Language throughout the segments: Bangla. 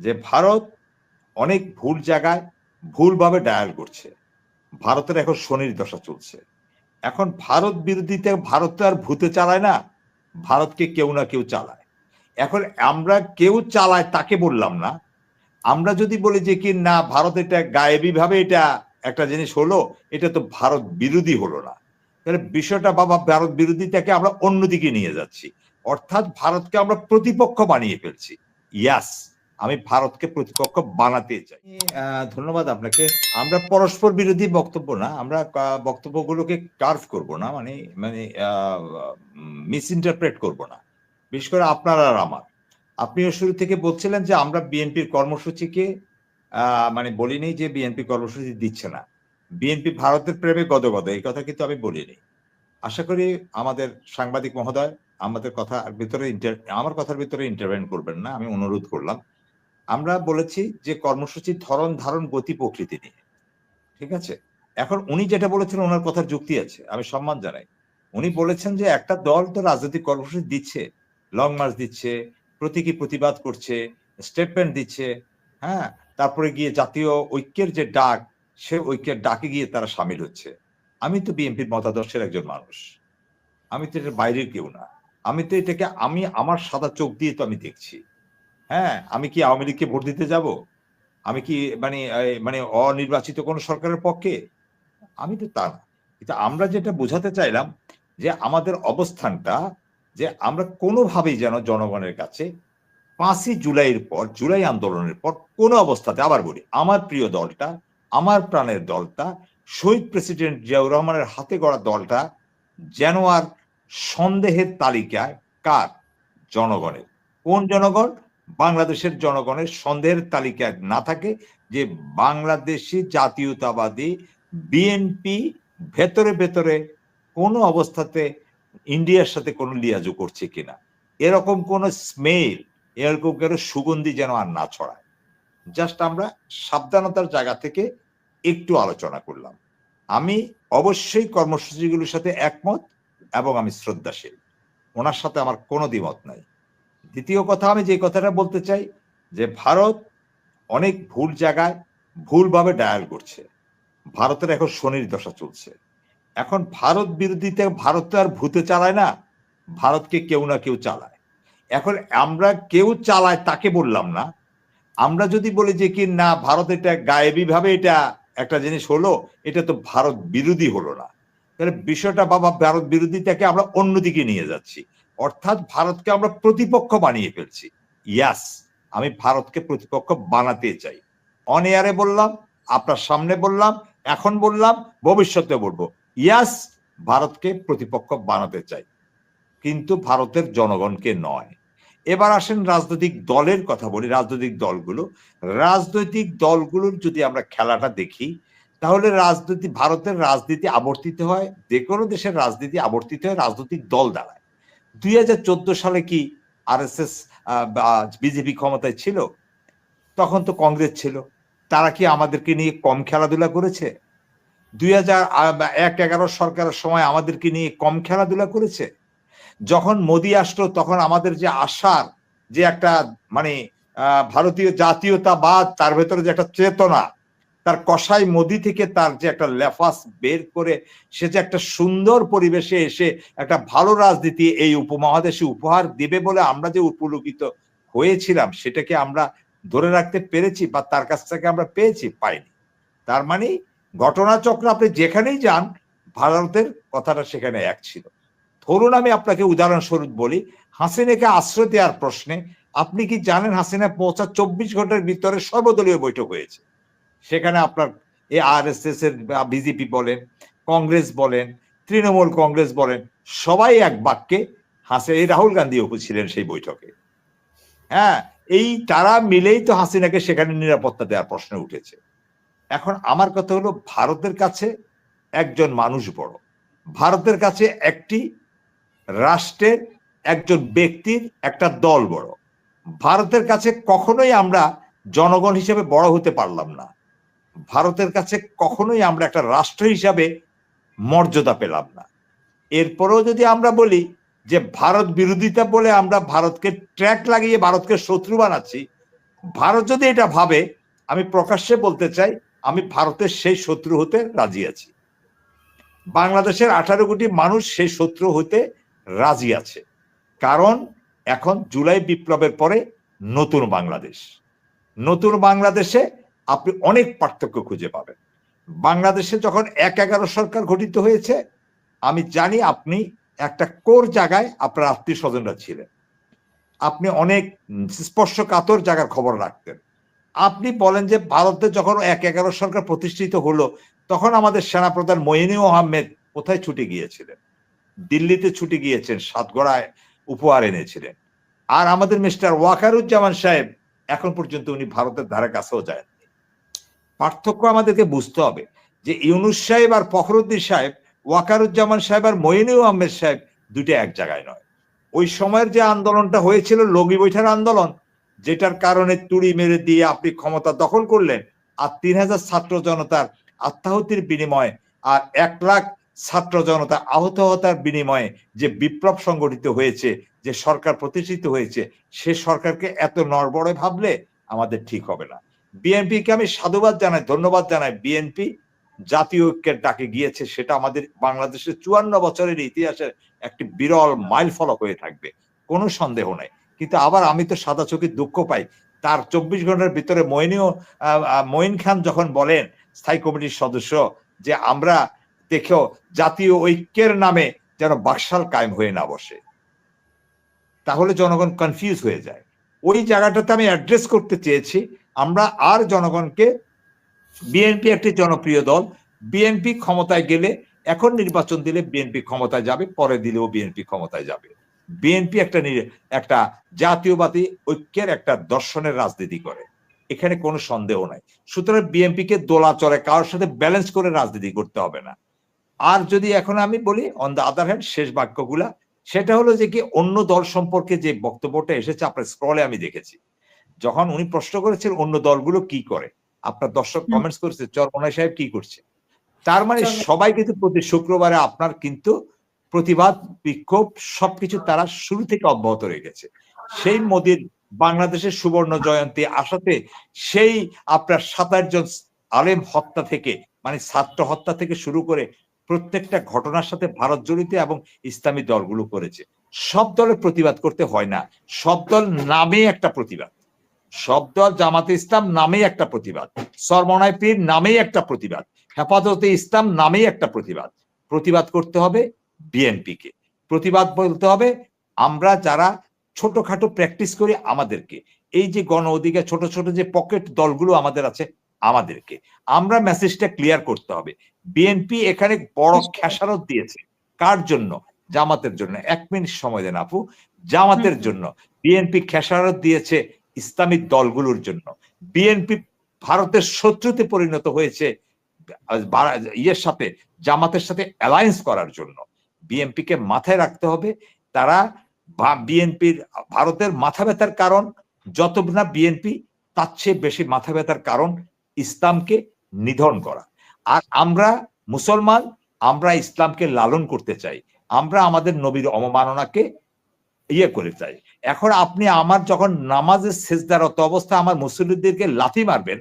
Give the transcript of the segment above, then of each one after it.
যে ভারত অনেক ভুল জায়গায় ভুলভাবে ডায়াল করছে। ভারতের এখন শনির দশা চলছে। এখন ভারত বিরোধীতে ভারত তো আর ভূতে চালায় না, ভারতকে কেউ না কেউ চালায়। এখন আমরা কেউ চালায় তাকে বললাম না। আমরা যদি বলি যে কি না, ভারত এটা গায়েবী ভাবে এটা একটা জিনিস হলো, এটা তো ভারত বিরোধী হলো না। তাহলে বিষয়টা বাবা, ভারত বিরোধীটাকে আমরা অন্যদিকে নিয়ে যাচ্ছি। অর্থাৎ ভারতকে আমরা প্রতিপক্ষ বানিয়ে ফেলছি। ইয়াস আমি ভারতকে প্রতিপক্ষ বানাতে চাই। ধন্যবাদ আপনাকে। আমরা পরস্পর বিরোধী বক্তব্য না, আমরা বক্তব্যগুলোকে কার্ভ করব না মানে মানে মিস ইন্টারপ্রেট করব না। বিশেষ করে আপনার আর আমার। আপনিও শুরু থেকে বলছিলেন যে আমরা বিএনপির কর্মসূচিকে মানে বলিনি যে বিএনপি কর্মসূচি দিচ্ছে না। বিএনপি ভারতের প্রেমে গদগদ, এই কথা কিন্তু আমি বলিনি। আশা করি আমাদের সাংবাদিক মহোদয়, আমাদের কথার ভিতরে আমার কথার ভিতরে ইন্টারভেন করবেন না, আমি অনুরোধ করলাম। আমরা বলেছি যে কর্মসূচির ধরন ধারণ গতি প্রকৃতি নিয়ে। ঠিক আছে? এখন উনি যেটা বলেছেন, ওনার কথার যুক্তি আছে, আমি সম্মান জানাই। উনি বলেছেন যে একটা দল তো রাজনৈতিক কর্মসূচি দিচ্ছে লং মার্চ দিচ্ছে, প্রতীকী প্রতিবাদ করছে স্টেটমেন্ট দিচ্ছে হ্যাঁ? তারপরে গিয়ে জাতীয় ঐক্যের যে ডাক, সে ঐক্যের ডাকে গিয়ে তারা সামিল হচ্ছে। আমি তো বিএনপির মতাদর্শের একজন মানুষ। আমি তো এটার বাইরের কেউ না। আমি তো এটাকে, আমি আমার সাদা চোখ দিয়ে তো আমি দেখছি। হ্যাঁ আমি কি আওয়ামী লীগকে ভোট দিতে যাব? আমি কি মানে মানে অনির্বাচিত কোন সরকারের পক্ষে? আমি তো তা না। কিন্তু আমরা যেটা বোঝাতে চাইলাম যে আমাদের অবস্থানটা, যে আমরা কোনোভাবেই যেন জনগণের কাছে পাঁচই জুলাইয়ের পর, জুলাই আন্দোলনের পর কোনো অবস্থাতে, আবার বলি, আমার প্রিয় দলটা, আমার প্রাণের দলটা, শহীদ প্রেসিডেন্ট জিয়াউর রহমানের হাতে গড়া দলটা যেন আর সন্দেহের তালিকায় কার? জনগণের। কোন জনগণ? বাংলাদেশের জনগণের সন্দেহের তালিকায় না থাকে যে বাংলাদেশি জাতীয়তাবাদী বিএনপি ভেতরে ভেতরে কোনো অবস্থাতে ইন্ডিয়ার সাথে কোনো লিয়াজু করছে কিনা। এরকম কোন স্মেল, এরকম কোনো সুগন্ধি যেন আর না ছড়ায়। জাস্ট আমরা সাবধানতার জায়গা থেকে একটু আলোচনা করলাম। আমি অবশ্যই কর্মসূচিগুলোর সাথে একমত এবং আমি শ্রদ্ধাশীল। ওনার সাথে আমার কোনো দ্বিমত নাই। দ্বিতীয় কথা আমি যে কথাটা বলতে চাই, যে ভারত অনেক ভুল জায়গায় ভুলভাবে ডায়াল করছে। ভারতের এখন শনির দশা চলছে। এখন ভারত বিরোধীতে ভারত তো আর ভূতে চালায় না, ভারতকে কেউ না কেউ চালায়। এখন আমরা কেউ চালায় তাকে বললাম না। আমরা যদি বলি যে কি না, ভারত এটা গায়েবী ভাবে এটা একটা জিনিস হলো, এটা তো ভারত বিরোধী হলো না। তাহলে বিষয়টা বাবা, ভারত বিরোধীটাকে আমরা অন্যদিকে নিয়ে যাচ্ছি। অর্থাৎ ভারতকে আমরা প্রতিপক্ষ বানিয়ে ফেলছি। ইয়াস আমি ভারতকে প্রতিপক্ষ বানাতে চাই। অন এয়ারে বললাম, আপনার সামনে বললাম, এখন বললাম, ভবিষ্যতে বলব। ইয়াস ভারতকে প্রতিপক্ষ বানাতে চাই। কিন্তু ভারতের জনগণকে নয়। এবার আসেন রাজনৈতিক দলের কথা বলি, রাজনৈতিক দলগুলো। রাজনৈতিক দলগুলোর যদি আমরা খেলাটা দেখি, তাহলে রাজনীতি, ভারতের রাজনীতি আবর্তিত হয়, যে কোনো দেশের রাজনীতি আবর্তিত হয়, রাজনৈতিক দল দাঁড়ায়। দু হাজার চোদ্দ সালে কি আর এস এস বিজেপি ক্ষমতায় ছিল? তখন তো কংগ্রেস ছিল। তারা কি আমাদেরকে নিয়ে কম খেলাধুলা করেছে? দুই হাজার এক এগারো সরকারের সময় আমাদেরকে নিয়ে কম খেলাধুলা করেছে? যখন মোদী আসলো, তখন আমাদের যে আশার, যে একটা মানে ভারতীয় জাতীয়তাবাদ, তার ভেতরে যে একটা চেতনা তার কষাই মোদি থেকে তার যে একটা লেফাস বের করে, সে যে একটা সুন্দর পরিবেশে এসে একটা ভালো রাজনীতি এই উপমহাদেশে উপহার দেবে বলে আমরা যে উপলক্ষিত হয়েছিলাম, সেটাকে আমরা ধরে রাখতে পেরেছি বা তার কাছ থেকে আমরা পেয়েছি, পাইনি। তার মানে ঘটনাচক্র আপনি যেখানেই যান, ভারতের কথাটা সেখানে এক ছিল। ধরুন আমি আপনাকে উদাহরণস্বরূপ বলি, হাসিনাকে আশ্রয় দেওয়ার প্রশ্নে আপনি কি জানেন হাসিনা পৌঁছা চব্বিশ ঘণ্টার ভিতরে সর্বদলীয় বৈঠক হয়েছে? সেখানে আপনার এ আর এস এস এর বিজেপি বলেন, কংগ্রেস বলেন, তৃণমূল কংগ্রেস বলেন, সবাই এক বাক্যে হাসে, এই রাহুল গান্ধীও ছিলেন সেই বৈঠকে। হ্যাঁ এই তারা মিলেই তো হাসিনাকে সেখানে নিরাপত্তা দেওয়ার প্রশ্ন উঠেছে। এখন আমার কথা হলো, ভারতের কাছে একজন মানুষ বড়। ভারতের কাছে একটি রাষ্ট্রের একজন ব্যক্তির একটা দল বড়। ভারতের কাছে কখনোই আমরা জনগণ হিসেবে বড় হতে পারলাম না। ভারতের কাছে কখনোই আমরা একটা রাষ্ট্র হিসাবে মর্যাদা পেলাম না। এরপরেও যদি আমরা বলি যে ভারত বিরোধিতা বলে আমরা ভারতকে ট্র্যাক লাগিয়ে ভারতকে শত্রু বানাচ্ছি, ভারত যদি এটা ভাবে, আমি প্রকাশ্যে বলতে চাই, আমি ভারতের সেই শত্রু হতে রাজি আছি। বাংলাদেশের আঠারো কোটি মানুষ সেই শত্রু হতে রাজি আছে। কারণ এখন জুলাই বিপ্লবের পরে নতুন বাংলাদেশ। নতুন বাংলাদেশে আপনি অনেক পার্থক্য খুঁজে পাবেন। বাংলাদেশে যখন এক এগারো সরকার গঠিত হয়েছে, আমি জানি আপনি একটা কোর জায়গায় আপনার আত্মীয় স্বজনরা ছিলেন। আপনি অনেক স্পর্শকাতর জায়গার খবর রাখতেন। আপনি বলেন যে ভারতে যখন এক এগারো সরকার প্রতিষ্ঠিত হলো, তখন আমাদের সেনাপ্রধান মইনুল আহমেদ কোথায় ছুটে গিয়েছিলেন? দিল্লিতে ছুটে গিয়েছেন, সাতগড়ায় উপহার এনেছিলেন। আর আমাদের মিস্টার ওয়াকারুজ্জামান সাহেব এখন পর্যন্ত উনি ভারতের ধারে কাছেও যায় পার্থক্য আমাদেরকে বুঝতে হবে যে ইউনুস সাহেব আর ফখরুদ্দিন সাহেব, ওয়াকারুজ্জামান সাহেব আর মইনুল আহমেদ সাহেব দুটো এক জায়গায় নয়। ওই সময়ের যে আন্দোলনটা হয়েছিল, লগি বৈঠার আন্দোলন, যেটার কারণে তুড়ি মেরে দিয়ে আপনি ক্ষমতা দখল করলেন আর তিন হাজার ছাত্র জনতার আত্মাহুতির বিনিময়ে আর এক লাখ ছাত্র জনতা আহত হতার বিনিময়ে যে বিপ্লব সংগঠিত হয়েছে, যে সরকার প্রতিষ্ঠিত হয়েছে, সে সরকারকে এত নড়বড়ে ভাবলে আমাদের ঠিক হবে না। বিএনপিকে আমি সাধুবাদ জানাই, ধন্যবাদ জানাই। বিএনপি জাতীয় ঐক্যের ডাকে গিয়েছে, সেটা আমাদের বাংলাদেশের চুয়ান্ন বছরের ইতিহাসের একটি বিরল মাইল ফলক হয়ে থাকবে, কোনো সন্দেহ নাই। কিন্তু আবার আমি তো সাদা চোখে দুঃখ পাই, তার চব্বিশ ঘণ্টার ভিতরে মইনীয় মঈন খান যখন বলেন স্থায়ী কমিটির সদস্য যে আমরা দেখেও জাতীয় ঐক্যের নামে যেন বাকশাল কায়েম হয়ে না বসে, তাহলে জনগণ কনফিউজ হয়ে যায়। ওই জায়গাটাতে আমি অ্যাড্রেস করতে চেয়েছি আমরা আর জনগণকে, বিএনপি একটি জনপ্রিয় দল, বিএনপি ক্ষমতায় গেলে এখন নির্বাচন দিলে বিএনপি ক্ষমতায় যাবে, পরে দিলেও বিএনপি ক্ষমতায় যাবে। বিএনপি একটা একটা জাতীয়বাদী ঐক্যের একটা দর্শনের রাজনীতি করে। এখানে কোনো সন্দেহ নাই। সুতরাং বিএনপিকে দোলা চলে কারোর সাথে ব্যালেন্স করে রাজনীতি করতে হবে না। আর যদি এখন আমি বলি অন দ্য আদার হ্যান্ড শেষ বাক্যগুলা, সেটা হলো যে কি, অন্য দল সম্পর্কে যে বক্তব্যটা এসেছে, আপনার স্ক্রলে আমি দেখেছি। যখন উনি প্রশ্ন করেছেন অন্য দলগুলো কি করে আপনার দর্শক কমেন্টস করেছে চরমনাই সাহেব কি করছে? তার মানে সবাই কিন্তু প্রতি শুক্রবারে আপনার কিন্তু প্রতিবাদ বিক্ষোভ সবকিছু তারা শুরু থেকে অব্যাহত রেখেছে সেই মোদীর বাংলাদেশের সুবর্ণ জয়ন্তী আসাতে সেই আপনার সাতাশ জন আলেম হত্যা থেকে মানে ছাত্র হত্যা থেকে শুরু করে প্রত্যেকটা ঘটনার সাথে ভারত জড়িত এবং ইসলামী দলগুলো করেছে। সব দলের প্রতিবাদ করতে হয় না। সব দল নামে একটা প্রতিবাদ। সব দল জামাতে ইসলাম নামেই একটা প্রতিবাদ। সরমনায় পীর নামেই একটা প্রতিবাদ। হেফাজতে ইসলাম নামেই একটা প্রতিবাদ। প্রতিবাদ করতে হবে বিএনপিকে। প্রতিবাদ বলতে হবে আমরা যারা ছোটখাটো প্র্যাকটিস করি আমাদেরকে। এই যে গণ অধিকার ছোট ছোট যে পকেট দলগুলো আমাদের আছে আমাদেরকে। আমরা মেসেজটা ক্লিয়ার করতে হবে। বিএনপি এখানে বড় খেসারত দিয়েছে। কার জন্য? জামাতের জন্য। এক মিনিট সময় দেন আপু। জামাতের জন্য। বিএনপি খেসারত দিয়েছে ইসলামিক দলগুলোর জন্য। বিএনপি ভারতের শত্রুতে পরিণত হয়েছে ইয়ের সাথে, জামাতের সাথে অ্যালায়েন্স করার জন্য। বিএনপিকে মাথায় রাখতে হবে। তারা বিএনপির ভারতের মাথা ব্যথার কারণ, যত না বিএনপি তার চেয়ে বেশি মাথা ব্যথার কারণ ইসলামকে নিধন করা। আর আমরা মুসলমান, আমরা ইসলামকে লালন করতে চাই। আমরা আমাদের নবীর অবমাননাকে ইয়ে করে চাই। এখন আপনি আমার যখন নামাজের শেষদারত অবস্থা, আমার মুসলিমদেরকে লাথি মারবেন,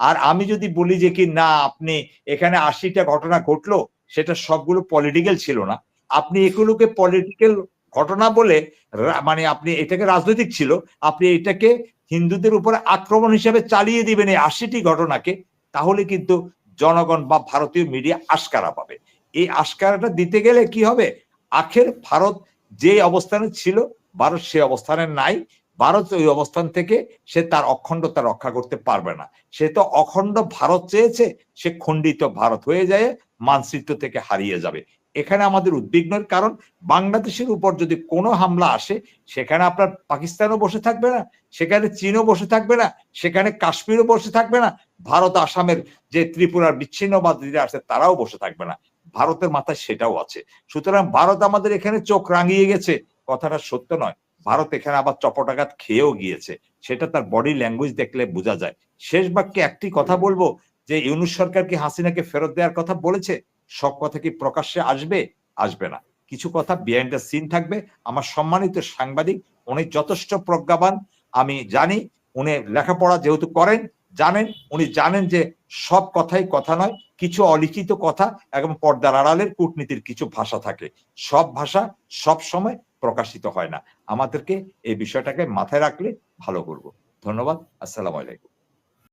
আর আমি যদি বলি যে কি, না, আপনি এখানে আশিটা ঘটনা ঘটলো, সেটা সবগুলো পলিটিক্যাল ছিল না। আপনি এগুলোকে পলিটিক্যাল ঘটনা বলে মানে আপনি এটাকে রাজনৈতিক ছিল, আপনি এটাকে হিন্দুদের উপরে আক্রমণ হিসাবে চালিয়ে দিবেন এই আশিটি ঘটনাকে, তাহলে কিন্তু জনগণ বা ভারতীয় মিডিয়া আশকারা পাবে। এই আশকারাটা দিতে গেলে কি হবে? আখের ভারত যে অবস্থানে ছিল, ভারত সে অবস্থানে নাই। ভারত ওই অবস্থান থেকে সে তার অখণ্ডতা রক্ষা করতে পারবে না। সে তো অখণ্ড ভারত চেয়েছে, সে খণ্ডিত ভারত হয়ে যায়, মানচিত্র থেকে হারিয়ে যাবে। এখানে আমাদের উদ্বিগ্নের কারণ, বাংলাদেশের উপর যদি কোনো হামলা আসে, সেখানে আপনার পাকিস্তানও বসে থাকবে না, সেখানে চীনও বসে থাকবে না, সেখানে কাশ্মীরও বসে থাকবে না, ভারত আসামের যে ত্রিপুরার বিচ্ছিন্নবাদীরা আছে, তারাও বসে থাকবে না। ভারতের মাথায় সেটাও আছে। সুতরাং ভারত আমাদের এখানে চোখ রাঙিয়ে গেছে। কথাটা সত্য নয়। ভারত এখানে আবার চপটাঘাত খেয়েও গিয়েছে। সেটা তার বডি ল্যাঙ্গুয়েজ দেখলে বোঝা যায়। শেষ বাক্যে একটি কথা বলব যে, ইউনুস সরকার কি হাসিনাকে ফেরত দেওয়ার কথা বলেছে? সব কথা কি প্রকাশ্যে আসবে? আসবে না। কিছু কথা বিহাইন্ড দ্য সিন থাকবে। আমার সম্মানিত সাংবাদিক, উনি যথেষ্ট প্রজ্ঞাবান। আমি জানি উনি লেখাপড়া যেহেতু করেন জানেন, উনি জানেন যে সব কথাই কথা নয়, কিছু অলিখিত কথা এবং পর্দার আড়ালের কূটনীতির কিছু ভাষা থাকে। সব ভাষা সব সময় প্রকাশিত হয় না। আমাদেরকে এই বিষয়টাকে মাথায় রাখলে ভালো করব। ধন্যবাদ। আসসালাম আলাইকুম।